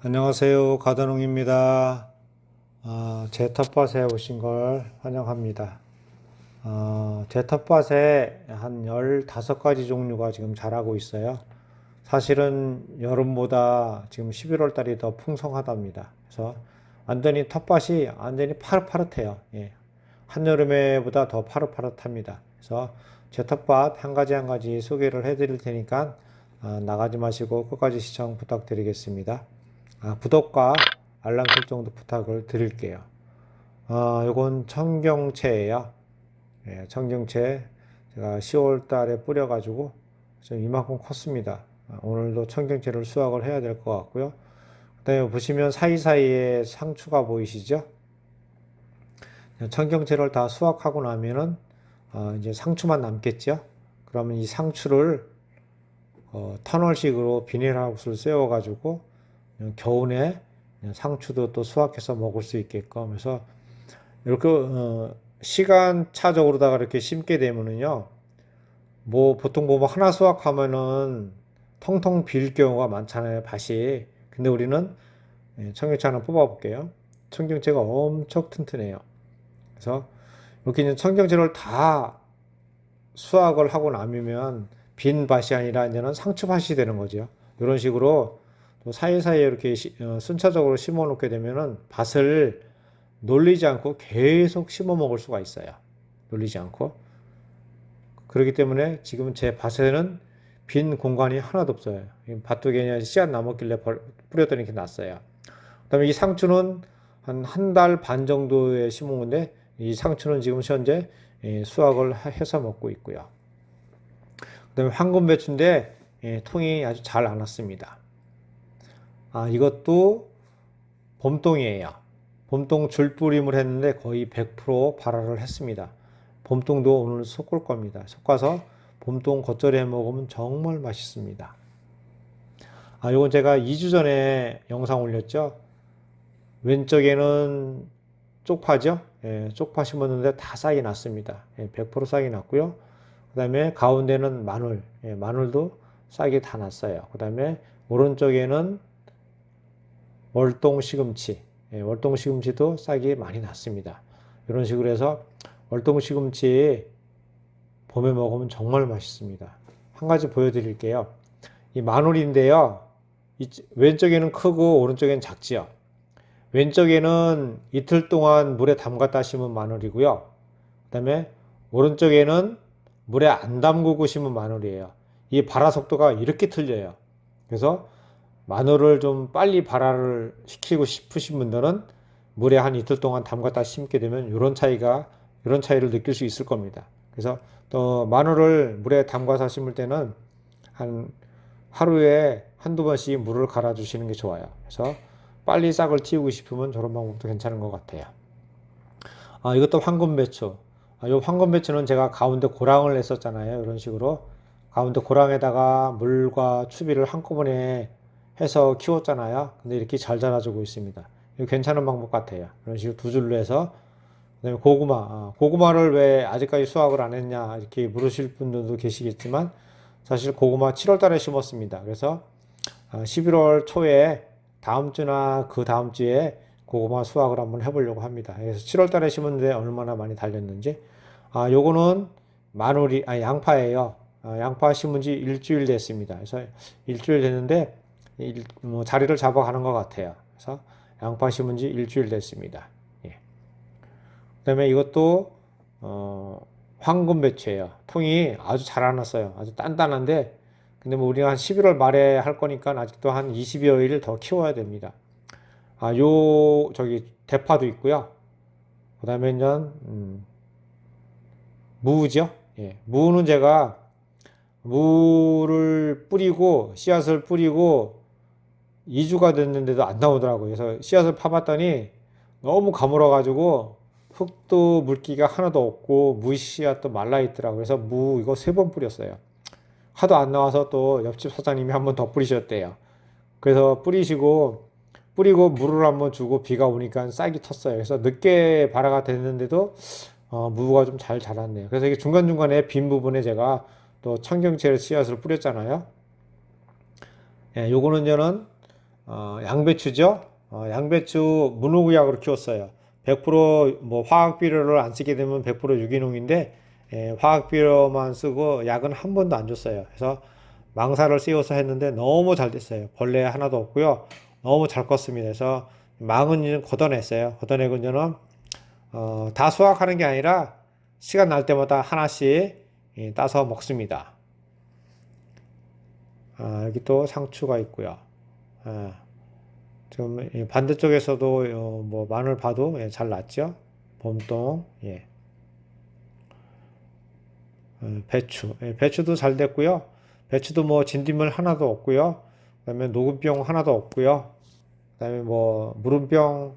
안녕하세요. 가다농입니다. 어, 제 텃밭에 오신 걸 환영합니다. 어, 제 텃밭에 한 15가지 종류가 지금 자라고 있어요. 사실은 여름보다 지금 11월 달이 더 풍성하답니다. 그래서 완전히 텃밭이 완전히 파릇파릇해요. 예. 한여름에보다 더 파릇파릇합니다. 그래서 제 텃밭 한 가지 한 가지 소개를 해드릴 테니까 아, 나가지 마시고 끝까지 시청 부탁드리겠습니다. 아, 구독과 알람 설정도 부탁을 드릴게요. 아, 요건 청경채예요. 예, 청경채 제가 10월 달에 뿌려가지고 지금 이만큼 컸습니다. 아, 오늘도 청경채를 수확을 해야 될 것 같고요. 그다음에 보시면 사이사이에 상추가 보이시죠? 청경채를 다 수확하고 나면은 어, 이제 상추만 남겠죠? 그러면 이 상추를 어, 터널식으로 비닐하우스를 세워가지고 겨우내 상추도 또 수확해서 먹을 수 있게끔 해서 이렇게 어, 시간차적으로다가 이렇게 심게 되면은요 뭐 보통 뭐 하나 수확하면은 텅텅 빌 경우가 많잖아요 밭이. 근데 우리는 예, 청경채 하나 뽑아 볼게요. 청경채가 엄청 튼튼해요. 그래서 이렇게 이제 청경채를 다 수확을 하고 나면 빈 밭이 아니라 이제는 상추 밭이 되는 거죠. 이런 식으로 또 사이사이에 이렇게 시- 어, 순차적으로 심어 놓게 되면은 밭을 놀리지 않고 계속 심어 먹을 수가 있어요. 놀리지 않고. 그렇기 때문에 지금 제 밭에는 빈 공간이 하나도 없어요. 이 밭도 그냥 씨앗 남았길래 벌- 뿌렸더니 이렇게 났어요. 그 다음에 이 상추는 한 한 달 반 정도에 심은 건데 이 상추는 지금 현재 예, 수확을 하- 해서 먹고 있고요. 그 다음에 황금 배추인데 예, 통이 아주 잘 안 왔습니다. 아, 이것도 봄동이에요. 봄동 줄뿌림을 했는데 거의 100% 발화를 했습니다. 봄동도 오늘 섞을 겁니다. 섞어서 봄동 겉절이 해 먹으면 정말 맛있습니다. 아, 이건 제가 2주 전에 영상 올렸죠. 왼쪽에는 쪽파죠. 예, 쪽파 심었는데 다 싹이 났습니다. 예, 100% 싹이 났고요. 그 다음에 가운데는 마늘, 예, 마늘도 싹이 다 났어요. 그 다음에 오른쪽에는 월동 시금치, 예, 월동 시금치도 싹이 많이 났습니다. 이런 식으로 해서 월동 시금치 봄에 먹으면 정말 맛있습니다. 한 가지 보여드릴게요. 이 마늘인데요. 이 왼쪽에는 크고 오른쪽에는 작지요. 왼쪽에는 이틀 동안 물에 담갔다 심은 마늘이고요. 그 다음에 오른쪽에는 물에 안 담그고 심은 마늘이에요. 이 발화 속도가 이렇게 틀려요. 그래서 마늘을 좀 빨리 발화를 시키고 싶으신 분들은 물에 한 이틀 동안 담갔다 심게 되면 이런 차이가 이런 차이를 느낄 수 있을 겁니다. 그래서 또 마늘을 물에 담가서 심을 때는 한 하루에 한두 번씩 물을 갈아 주시는 게 좋아요. 그래서 빨리 싹을 틔우고 싶으면 저런 방법도 괜찮은 것 같아요. 아, 이것도 황금 배추. 아, 요 황금 배추는 제가 가운데 고랑을 냈었잖아요. 이런 식으로 가운데 고랑에다가 물과 추비를 한꺼번에 해서 키웠잖아요. 근데 이렇게 잘 자라주고 있습니다. 괜찮은 방법 같아요. 이런 식으로 두 줄로 해서 그다음에 고구마. 아, 고구마를 왜 아직까지 수확을 안 했냐 이렇게 물으실 분들도 계시겠지만 사실 고구마 7월 달에 심었습니다. 그래서 아, 11월 초에 다음 주나 그 다음 주에 고구마 수확을 한번 해보려고 합니다. 그래서 7월 달에 심었는데 얼마나 많이 달렸는지. 아, 요거는 마늘이, 아, 양파예요. 아, 양파 심은 지 일주일 됐습니다. 그래서 일주일 됐는데 일, 뭐 자리를 잡아가는 것 같아요. 그래서 양파 심은 지 일주일 됐습니다. 예. 그 다음에 이것도 어, 황금 배추예요. 통이 아주 잘안 왔어요. 아주 단단한데 근데 뭐 우리가 한 11월 말에 할 거니까 아직도 한 20여일 더 키워야 됩니다. 아, 요 저기 대파도 있고요. 그 다음에 이제 음, 무죠. 예. 무는 제가 무를 뿌리고 씨앗을 뿌리고 2주가 됐는데도 안 나오더라고요. 그래서 씨앗을 파봤더니 너무 가물어가지고 흙도 물기가 하나도 없고 무 씨앗도 말라 있더라고요. 그래서 무 이거 세 번 뿌렸어요. 하도 안 나와서 또 옆집 사장님이 한 번 더 뿌리셨대요. 그래서 뿌리시고 뿌리고 물을 한번 주고 비가 오니까 싹이 텄어요. 그래서 늦게 발화가 됐는데도 어, 무가 좀 잘 자랐네요. 그래서 이게 중간중간에 빈 부분에 제가 또 청경채 씨앗을 뿌렸잖아요. 예, 요거는 저는 어, 양배추죠. 어, 양배추 무농약으로 키웠어요. 100%뭐 화학 비료를 안 쓰게 되면 100% 유기농인데 예, 화학 비료만 쓰고 약은 한 번도 안 줬어요. 그래서 망사를 씌워서 했는데 너무 잘 됐어요. 벌레 하나도 없고요. 너무 잘 컸습니다. 그래서 망은 이제 걷어냈어요. 걷어내고 이제는 어, 다 수확하는 게 아니라 시간 날 때마다 하나씩 예, 따서 먹습니다. 아, 여기 또 상추가 있고요. 아, 지금 이 반대쪽에서도 어, 뭐 마늘 봐도 예, 잘 났죠. 봄동, 예. 어, 배추, 예, 배추도 잘 됐고요. 배추도 뭐 진딧물 하나도 없고요. 그다음에 녹은병 하나도 없고요. 그다음에 뭐 무름병,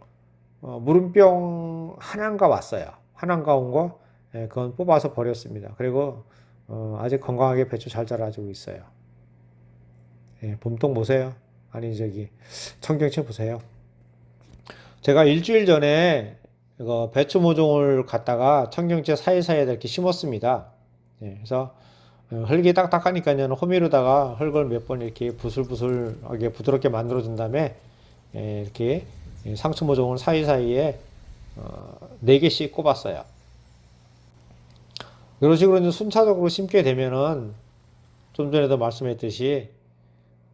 어, 무름병 하나인가 왔어요. 하나인가 온 거, 예, 그건 뽑아서 버렸습니다. 그리고 어, 아직 건강하게 배추 잘 자라주고 있어요. 예, 봄동 보세요. 아니 저기 청경채 보세요. 제가 일주일 전에 이거 배추 모종을 갖다가 청경채 사이사이에 이렇게 심었습니다. 예, 그래서 어, 흙이 딱딱하니까요 호미로다가 흙을 몇 번 이렇게 부슬부슬하게 부드럽게 만들어 준 다음에 예, 이렇게 이 상추 모종을 사이사이에 어, 4개씩 꼽았어요. 이런 식으로 순차적으로 심게 되면은 좀 전에도 말씀했듯이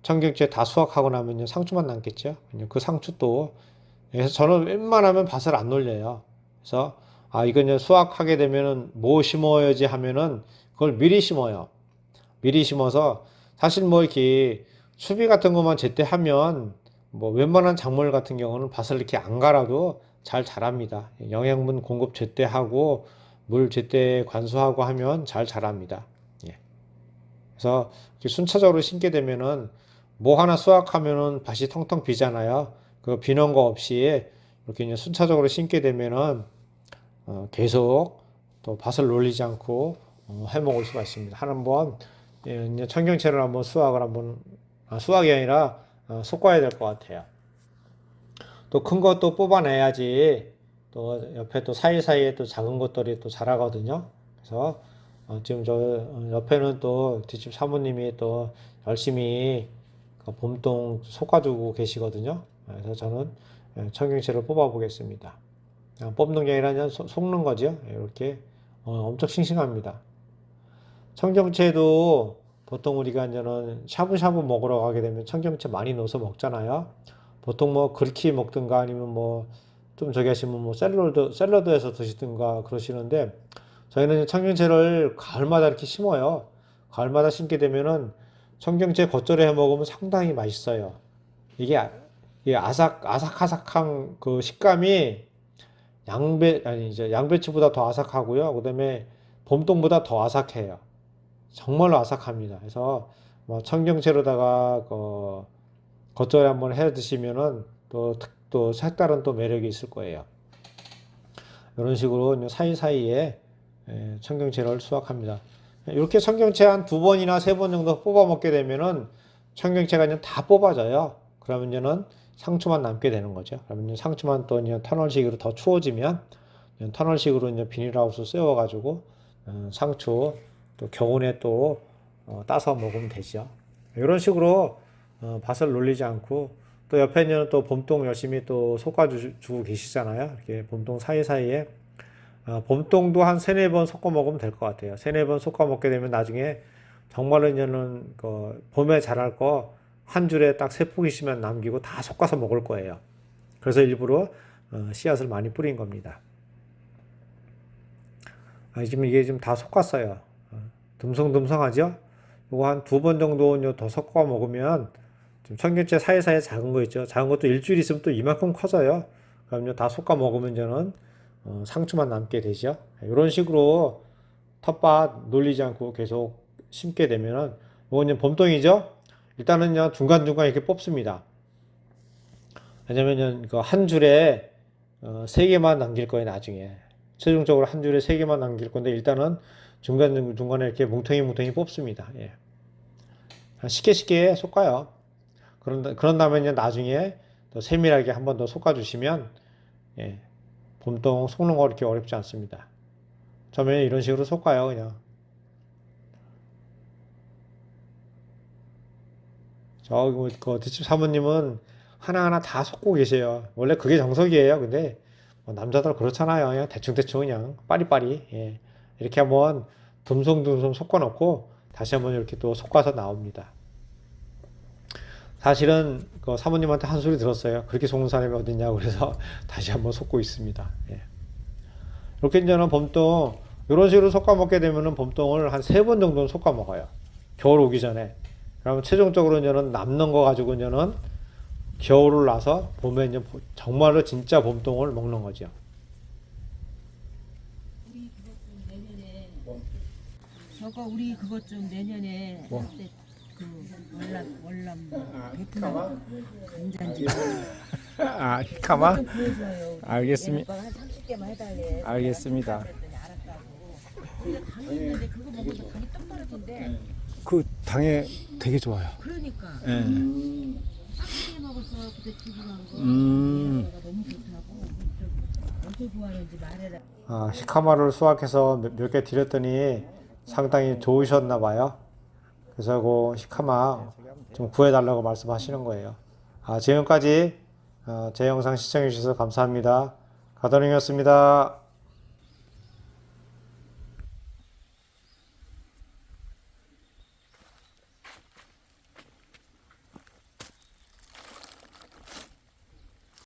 청경채 다 수확하고 나면 상추만 남겠죠. 그 상추 또 그래서 저는 웬만하면 밭을 안 놀려요. 그래서 아 이제 수확하게 되면은 뭐 심어야지 하면은 그걸 미리 심어요. 미리 심어서 사실 뭐 이렇게 수비 같은 것만 제때 하면 뭐 웬만한 작물 같은 경우는 밭을 이렇게 안 갈아도 잘 자랍니다. 영양분 공급 제때 하고 물 제때 관수하고 하면 잘 자랍니다. 예. 그래서 순차적으로 심게 되면은 뭐 하나 수확하면은 밭이 텅텅 비잖아요. 그 비는 거 없이 이렇게 이제 순차적으로 심게 되면은 어, 계속 또 밭을 놀리지 않고 어, 해 먹을 수가 있습니다. 한번 예, 이제 청경채를 한번 수확을 한번 아, 수확이 아니라 어, 솎아야 될 것 같아요. 또 큰 것도 뽑아내야지 또 옆에 또 사이사이에 또 작은 것들이 또 자라거든요. 그래서 어, 지금 저 어, 옆에는 또 뒷집 사모님이 또 열심히 그 봄동 솎아주고 계시거든요. 그래서 저는 예, 청경채를 뽑아 보겠습니다. 뽑는 게 아니라 속는 거죠. 이렇게 어, 엄청 싱싱합니다. 청경채도 보통 우리가 이제는 샤브샤브 먹으러 가게 되면 청경채 많이 넣어서 먹잖아요. 보통 뭐 그렇게 먹든가 아니면 뭐 좀 저기 하시면 뭐 샐러드 샐러드에서 드시든가 그러시는데 저희는 청경채를 가을마다 이렇게 심어요. 가을마다 심게 되면은 청경채 겉절이 해 먹으면 상당히 맛있어요. 이게 아- 이게 아삭 아삭아삭한 그 식감이 양배 아니 이제 양배추보다 더 아삭하고요. 그다음에 봄동보다 더 아삭해요. 정말로 아삭합니다. 그래서 뭐 청경채로다가 그 겉절이 한번 해 드시면은 또, 특- 또 색다른 또 매력이 있을 거예요. 이런 식으로 사이사이에 예, 청경채를 수확합니다. 이렇게 청경채 한두 번이나 세 번 정도 뽑아 먹게 되면은 청경채가 이제 다 뽑아져요. 그러면 이제는 상추만 남게 되는 거죠. 그러면 상추만 또 이제 터널식으로 더 추워지면 터널식으로 이제 비닐하우스 세워가지고 어, 상추 또 겨우내 또 어, 따서 먹으면 되죠. 이런 식으로 어, 밭을 놀리지 않고 또 옆에는 또 봄동 열심히 또 솎아주고 계시잖아요. 이렇게 봄동 사이사이에 어, 봄동도 한 세네 번 섞어 먹으면 될 것 같아요. 세네 번 섞어 먹게 되면 나중에 정말로 이제는 그 봄에 자랄 거 한 줄에 딱 세 포기씩만 남기고 다 섞어서 먹을 거예요. 그래서 일부러 어, 씨앗을 많이 뿌린 겁니다. 아, 지금 이게 지금 다 섞었어요. 어, 듬성듬성하죠? 이거 한 두 번 정도 더 섞어 먹으면 지금 청경채 사이사이에 작은 거 있죠. 작은 것도 일주일 있으면 또 이만큼 커져요. 그럼요 다 섞어 먹으면 저는 어, 상추만 남게 되죠. 이런 식으로 텃밭 놀리지 않고 계속 심게 되면은 이제 봄동이죠. 일단은요 중간 중간 이렇게 뽑습니다. 왜냐면은 그 한 줄에 어, 세 개만 남길 거예요 나중에. 최종적으로 한 줄에 세 개만 남길 건데 일단은 중간 중간에 이렇게 뭉텅이 뭉텅이 뽑습니다. 예. 한 쉽게 쉽게 솎아요. 그런 그런 다음에 나중에 더 세밀하게 한 번 더 솎아 주시면 예, 봄동 속는 거 그렇게 어렵지 않습니다. 처음에 이런 식으로 솎아요 그냥. 저기 뭐, 그 뒷집 사모님은 하나하나 다 섞고 계세요. 원래 그게 정석이에요. 근데 뭐 남자들 그렇잖아요. 그냥 대충대충 그냥 빠리빠리 예. 이렇게 한번 듬성듬성 섞어 놓고 다시 한번 이렇게 또 섞어서 나옵니다. 사실은 그 사모님한테 한 소리 들었어요. 그렇게 속는 사람이 어딨냐고 그래서 다시 한번 섞고 있습니다. 예. 이렇게 이제는 봄동 이런 식으로 섞어 먹게 되면은 봄동을 한 세 번 정도는 섞어 먹어요. 겨울 오기 전에. 그러면 최종적으로 이제는 남는 거 가지고 이제는 겨울을 나서 봄에 이제 보- 정말로 진짜 봄동을 먹는 거죠. 저거 우리 그것 좀 내년에 뭐? 할때 그 월남 월남 아, 베트남 간장지 아, 히카마? 보여줘요. 알겠습니다. 얘네 오빠가 한 30개만 해달래. 알겠습니다. 그랬더니 알았다고. 근데 당이 있는데 그거 먹으면 당이 떡 떨어진대. 그 당에 되게 좋아요. 그러니까 예. 30개 먹었어 그때 주고 간 거. 음. 얘가 너무 좋다고. 어떻게 좋아하는지 말해라. 아, 시카마를 수확해서 몇 개 드렸더니 상당히 좋으셨나 봐요. 그래서 그 시카마 좀 구해달라고 말씀하시는 거예요. 아, 지금까지 어, 제 영상 시청해 주셔서 감사합니다. 가도령이었습니다.